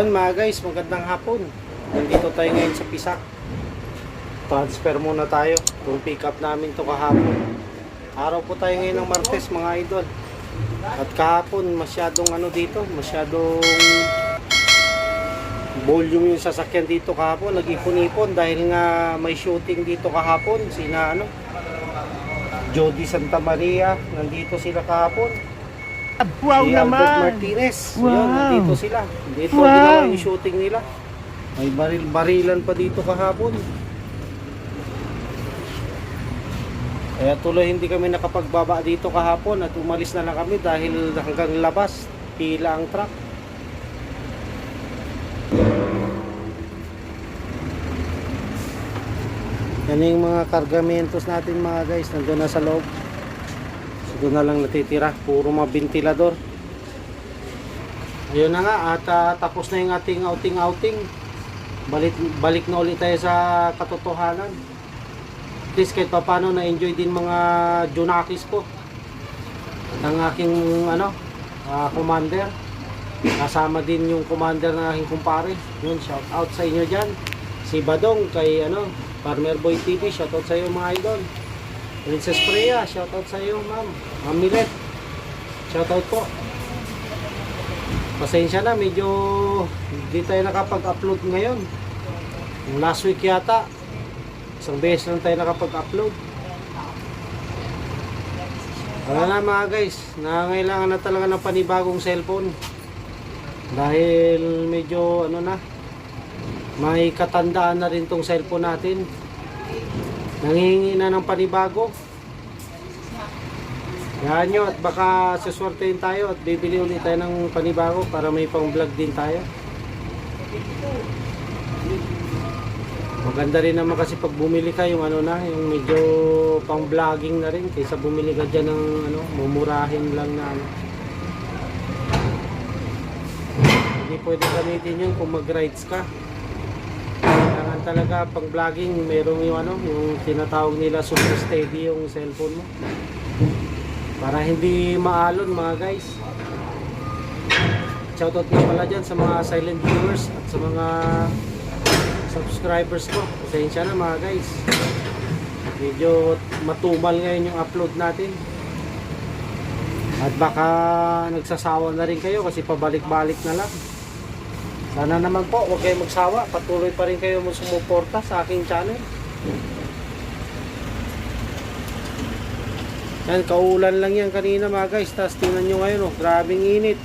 Yan mga guys, magandang hapon. Nandito tayo ngayon sa Pisak. Transfer muna tayo. Itong pick up namin to kahapon. Araw po tayo ngayon ng Martes mga idol. At kahapon masyadong ano dito, masyadong volume yung sasakyan dito kahapon. Nag-ipon-ipon dahil nga may shooting dito kahapon. Sina ano, Jody Santa Maria. Nandito sila kahapon. Wow si Albert naman! Martinez. Wow. Yun, nandito sila. Dito Wow. ginawa yung shooting nila. May baril-barilan pa dito kahapon. Kaya tuloy hindi kami nakapagbaba dito kahapon at umalis na lang kami dahil hanggang labas pila ang truck. Yan yung mga kargamentos natin mga guys, nandun na sa loob. Doon na lang natitira, puro mga ventilador. Ayun na nga, at ah, tapos na yung ating outing-outing. Balik, balik na ulit tayo sa katotohanan. At least kahit pa paano na-enjoy din mga Junakis ko. Ng aking ano, ah, commander. Kasama din yung commander ng aking kumpare. Yun, shout out sa inyo dyan. Si Badong kay ano, Farmer Boy TV, shout out sa iyo mga idol. Princess Freya, shout out sa iyo ma'am. Ma'am Milet, shout out po. Pasensya na, medyo hindi tayo nakapag-upload ngayon. Last week yata, isang beses lang tayo nakapag-upload. Wala na mga guys, nangangailangan na talaga ng panibagong cellphone. Dahil medyo ano na, may katandaan na rin tong cellphone natin. Nangihingi na ng panibago. Yan nyo at baka suswertein tayo at bibili ulit tayo ng panibago para may pang vlog din tayo. Maganda rin naman kasi pag bumili ka yung ano na, yung medyo pang vlogging na rin kaysa bumili ka dyan ng ano, mumurahin lang na ano. Hindi pwede gamitin yun kung mag-rides ka. Kailangan talaga pang vlogging, merong yung ano, yung tinatawag nila super steady yung cellphone mo. Para hindi maalon mga guys. Shoutout nga pala dyan sa mga silent viewers at sa mga subscribers ko. Pasensya na mga guys. Medyo matumal ngayon yung upload natin. At baka nagsasawa na rin kayo kasi pabalik-balik na lang. Sana naman po, huwag kayong magsawa. Patuloy pa rin kayo sumuporta sa aking channel. Yan, kaulan lang yan kanina mga guys. Tapos tingnan nyo ngayon, oh, grabing init.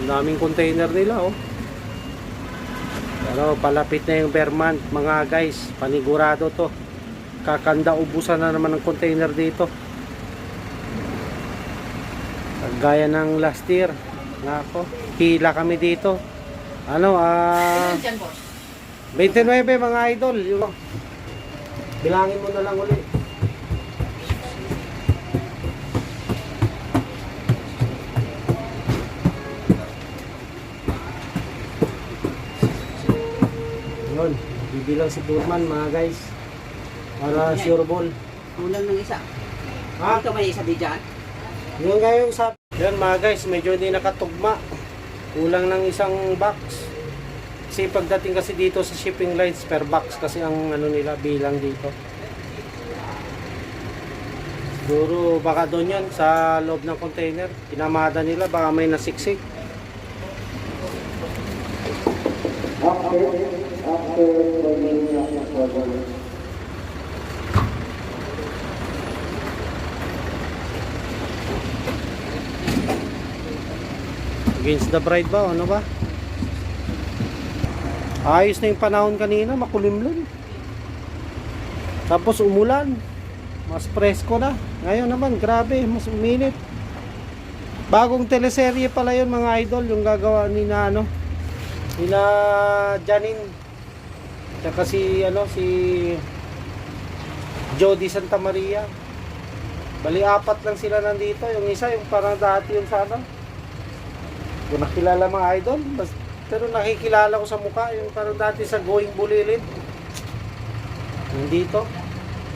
Ang daming container nila, oh. Pero palapit na yung Vermont, mga guys. Panigurado to. Kakanda ubusan na naman ng container dito. Gaya ng last year. Nako, pila kami dito. Ano, ah... 29 mga idol. Bilangin mo na lang ulit. Yun, bibilang si Burman mga guys. Para sure ball. Kulang ng isa. Ha? Ito may isa di dyan. Yung sa... Yan mga guys, medyo hindi nakatugma. Kulang ng isang box. Kasi pagdating kasi dito sa shipping lines per box kasi ang ano nila bilang dito. Siguro baka doon yan sa loob ng container. Pinamada nila baka may nasiksik. Against the bride ba? Ano ba? Ayos na yung panahon kanina, makulimlim. Tapos umulan. Mas presko na. Ngayon naman, grabe, mas uminit. Bagong teleserye pala yun mga idol, yung gagawa ni na ano, nila Janine. Tsaka si ano, si Jody Santa Maria. Bali apat lang sila nandito. Yung isa, yung parang dati yung sa ano, kung nakilala mga idol, bas, pero nakikilala ko sa mukha, yung parang dati sa Going Bulilit. Nandito,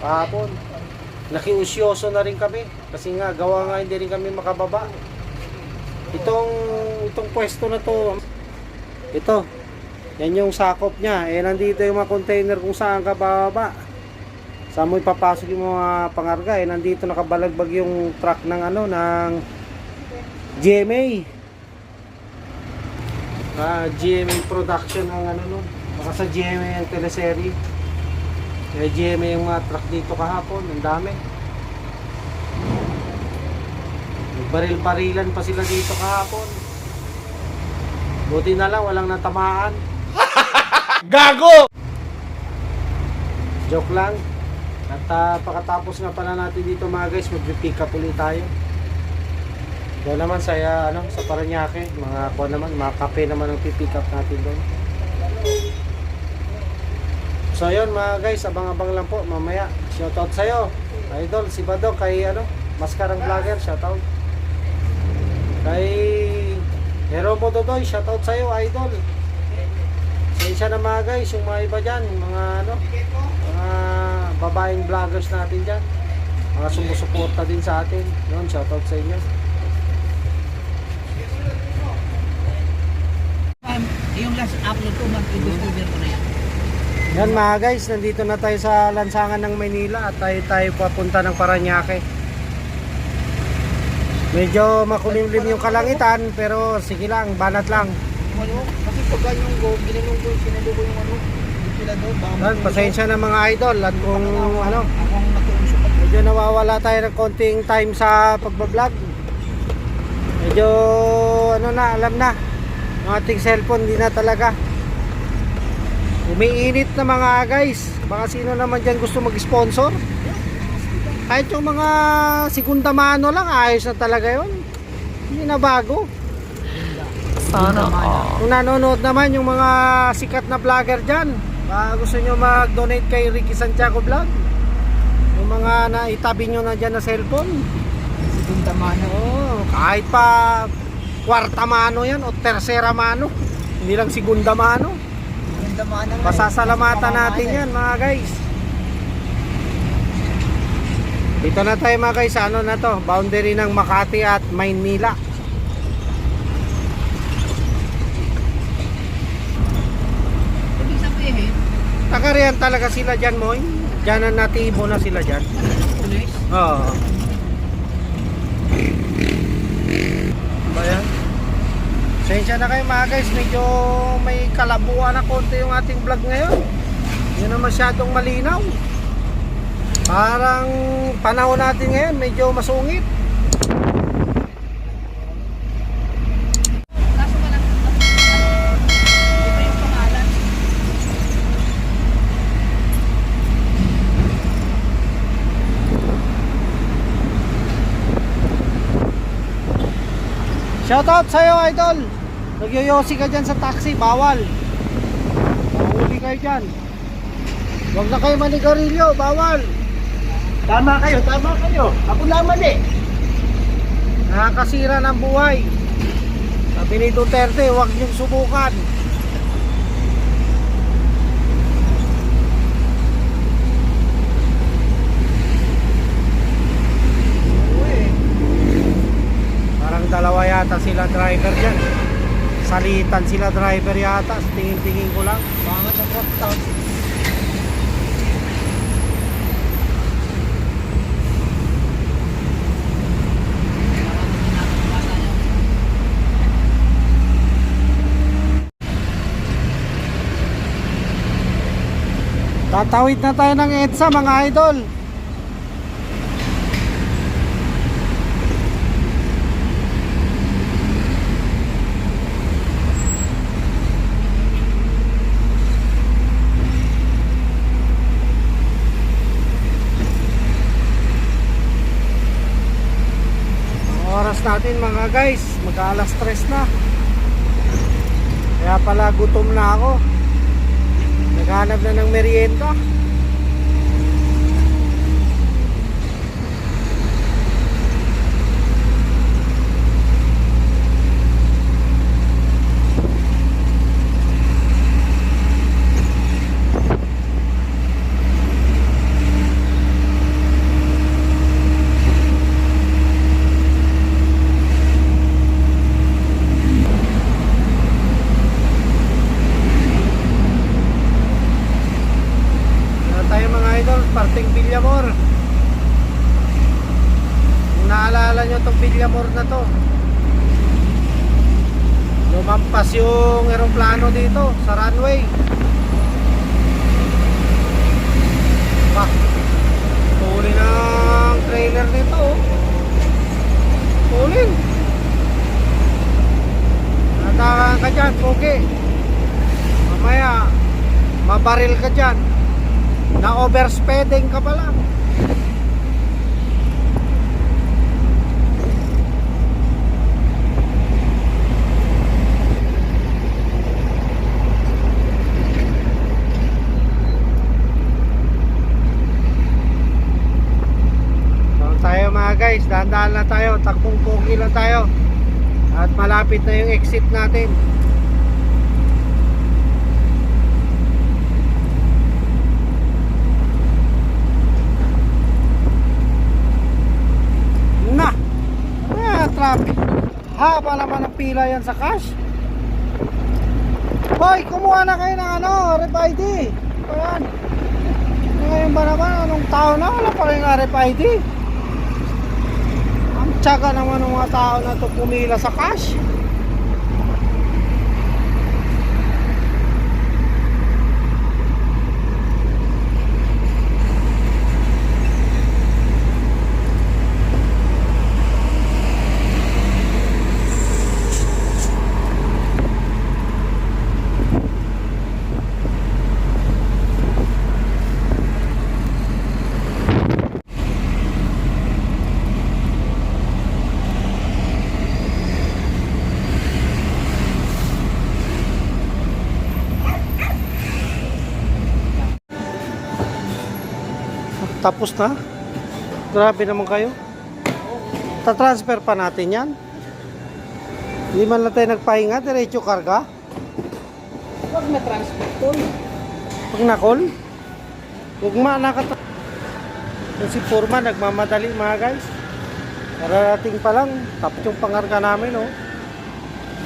kahapon. Nakiusyoso na rin kami, kasi nga, gawa nga hindi rin kami makababa. Itong itong pwesto na to. Ito. Yan yung sakop niya. Eh, nandito yung mga container kung saan ka bababa. Saan mo ipapasok yung mga pangarga. Eh, nandito nakabalagbag yung truck ng ano, ng GMA. Ah, GMA production ang ano no. Baka sa GMA ang teleserye. Kaya GMA yung mga truck dito kahapon. Ang dami. Baril-barilan pa sila dito kahapon. Buti na lang walang natamaan. Gago! Joke lang. At ah, pagkatapos nga pala natin dito mga guys, mag-pick up ulit tayo. Doon naman sa ah, ano, sa Paranaque, mga kuha naman, mga kape naman ang pick up natin doon. So yun mga guys, abang-abang lang po mamaya. Shoutout sa'yo. Idol, si Bado kay ano, Maskarang Vlogger, shoutout. Kay Hero mo Dodoy, shoutout sa'yo, idol. Sensya na mga guys, yung mga iba dyan, mga ano, mga babaeng vloggers natin dyan. Mga sumusuporta din sa atin. Yun, shoutout sa inyo. Last upload ko, mag-discover ko na yan. Yan mga guys, nandito na tayo sa lansangan ng Maynila at tayo tayo papunta ng Paranaque. Medyo makulimlim yung kalangitan pero sige lang, banat lang. Ano? Kasi pag yung go, ginanong ko, sinalo ko yung ano, pila doon, Dan, pasensya na mga idol at kung ano, medyo nawawala tayo ng konting time sa pagbablog. Medyo ano na, alam na. Yung ating cellphone, di na talaga. Umiinit na mga guys. Baka sino naman dyan gusto mag-sponsor. Kahit yung mga segunda mano lang, ayos na talaga yun. Hindi na bago. Sana Kung nanonood naman yung mga sikat na vlogger dyan, baka gusto nyo mag-donate kay Ricky Santiago Vlog. Yung mga naitabi nyo na dyan na cellphone. Segunda mano. Oo, kahit pa kwarta mano yan o tersera mano. Hindi lang segunda mano. Eh. Pasasalamatan natin yan mga guys. Dito na tayo mga guys, ano na to, boundary ng Makati at Maynila. Sabihin, Takarian talaga sila dyan, Moy. Dyan ang natibo na sila dyan. Oo. Ba yan? Sensya na kayo mga guys, medyo may kalabuan na konti yung ating vlog ngayon. Hindi na masyadong malinaw. Parang panahon natin ngayon, medyo masungit. pangalan. Shoutout sa'yo, idol. Nagyoyosi ka dyan sa taxi, bawal. Mahuli kayo dyan. Huwag na kayo manigarilyo, bawal. Tama kayo, tama kayo. Ako naman eh. Nakakasira ng buhay. Sabi ni Duterte, huwag niyong subukan. Parang dalawa yata sila driver dyan. Salitan sila driver yata. Tingin-tingin ko lang. Bangat ang kapitaw. Tatawid na tayo ng EDSA mga idol. Ang oras natin mga guys, mag-alas stress na. Kaya pala gutom na ako. Naghanap na ng merienda. Lumampas yung eroplano dito sa runway. Pa, tuli ng trailer nito. oh. Tulin. Natakan ka dyan, pogi. Mamaya, mabaril ka dyan. Na overspeeding ka pa lang. Doon tayo mga guys, dahan-dahan lang tayo, takbong pogi lang tayo. At malapit na yung exit natin. Na! Ah, traffic. Haba naman ang pila yan sa cash. Hoy, kumuha na kayo ng ano, rep ID. Ayan. Ngayon ba naman, anong tao na? Wala pa rin rep Tsaga naman ng mga tao na to pumila sa cash. Tapos na? Grabe naman kayo. Ta-transfer pa natin yan. Hindi man lang tayo nagpahinga, diretso karga. Huwag na transport tol. Pag nakol, huwag manakat. Yung si Purman, nagmamadali mga guys. Kararating pa lang, tapos yung pangarga namin, oh.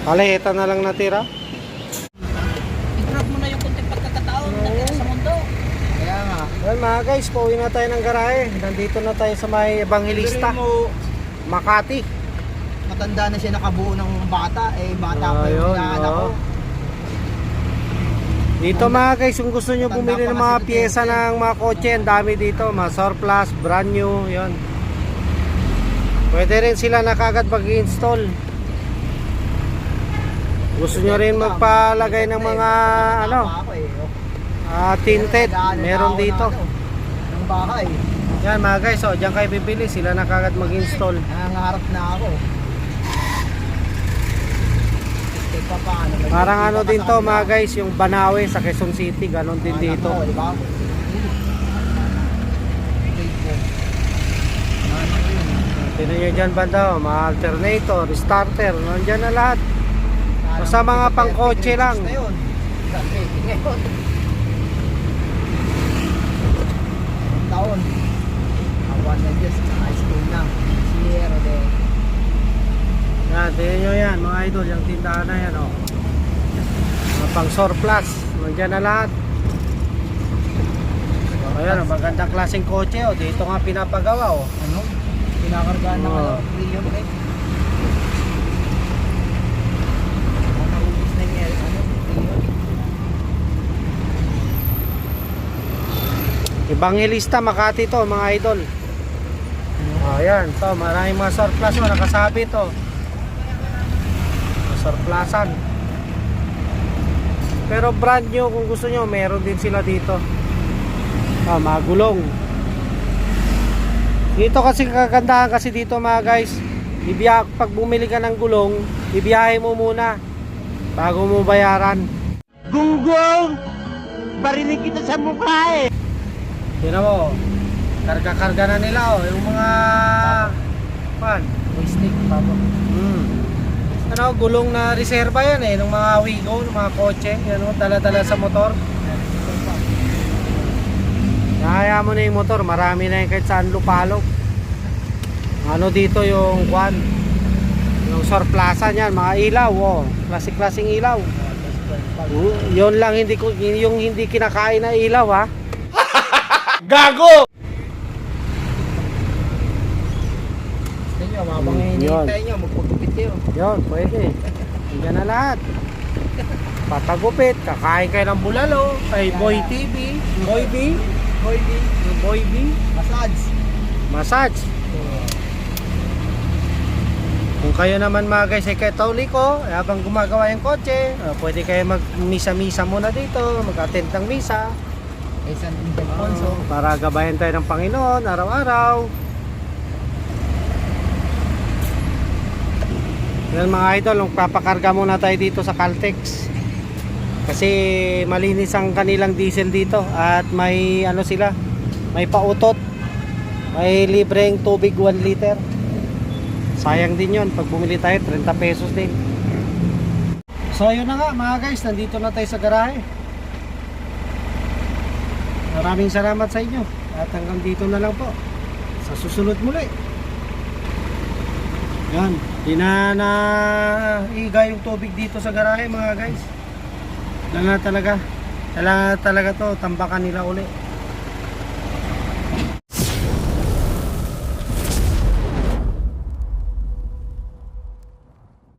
Kalaheta na lang natira. I-drop mo na yung kunting pagkakataon na sa mundo. Kaya nga. Well mga guys, pauwi na tayo ng garahe. Nandito na tayo sa may Evangelista, mo, Makati. matanda na siya nakabuo ng bata. Eh, bata pa yung inaanak ko. Dito mga guys, kung gusto nyo bumili ng mga pyesa Tete. ng mga kotse, ang dami dito, mga surplus, brand new, yon. Pwede rin sila na kagad mag-install. Gusto nyo rin magpalagay ng mga ano, eh. Ah, tinted, meron dito. Ano, baka eh. Yan mga guys, oh, diyan kayo bibili, sila na kagad mag-install. Nangangarap na ako. Pa paano. Parang ano din sa to mga guys, yung Banawe sa Quezon City, ganon din dito. ko, di ba? Tinan nyo dyan banda, oh, mga alternator, starter, nandyan na lahat. Basta mga pangkotse lang. Ngayon. Taon. Awan na Diyos, high school na. Sierra de. Yan, tingnan nyo yan, mga idol, yung tindahan na yan, oh. Mga pang surplus, nandyan na lahat. So, ayan, oh, magandang klaseng kotse, oh. Dito nga pinapagawa, oh. Ano? Pinakargaan ng Oo. ano, Leon eh. Ang naubos na niya, ano, Leon. Evangelista Makati to, mga idol. Oh, ayan, to, maraming mga surplus, oh, nakasabi to. Surplusan. Pero brand new, kung gusto nyo, meron din sila dito. Ah, mga gulong. Dito kasi kagandahan kasi dito mga guys. Ibiya, pag bumili ka ng gulong, ibiyahe mo muna bago mo bayaran. Gunggong! Barinig kita sa mukha eh! Tira mo, karga-karga na nila oh, yung mga pan. Wasting, babo. Hmm. Ano, gulong na reserva yan eh, ng mga Wigo, ng mga kotse, yan oh, dala-dala sa motor. Kaya mo na yung motor, marami na yung kahit saan lupalog. Ano dito yung kwan? Yung surplusan yan, mga ilaw, oh. Klasik-klasing ilaw. Uh, yun lang hindi ko yung hindi kinakain na ilaw ha. Gago! Gusto nyo, mabang Mm, hinihintay nyo, magpagupit kayo. Yun, pwede. Nandiyan na lahat. Patagupit, kakain kayo ng bulalo, kay Boy TV, Boy B, Boy, di. Boy B, Massage. massage. Kung kayo naman mga guys ay katoliko, eh, habang gumagawa yung kotse, ah, pwede kayo mag-misa-misa muna dito, mag-attend ng misa. Kay San Ildefonso. Oh, para gabayan tayo ng Panginoon araw-araw. Yan mga idol, magpapakarga muna tayo dito sa Caltex. Kasi malinis ang kanilang diesel dito at may ano sila, may pautot. May libreng tubig 1 liter. Sayang din yon pag bumili tayo 30 pesos din. So ayun na nga mga guys, nandito na tayo sa garahe. Maraming salamat sa inyo. At hanggang dito na lang po. Sa susunod muli. Yan. Di na na iga yung tubig dito sa garahe mga guys. Kailangan talaga. Kailangan talaga to tambakan nila uli.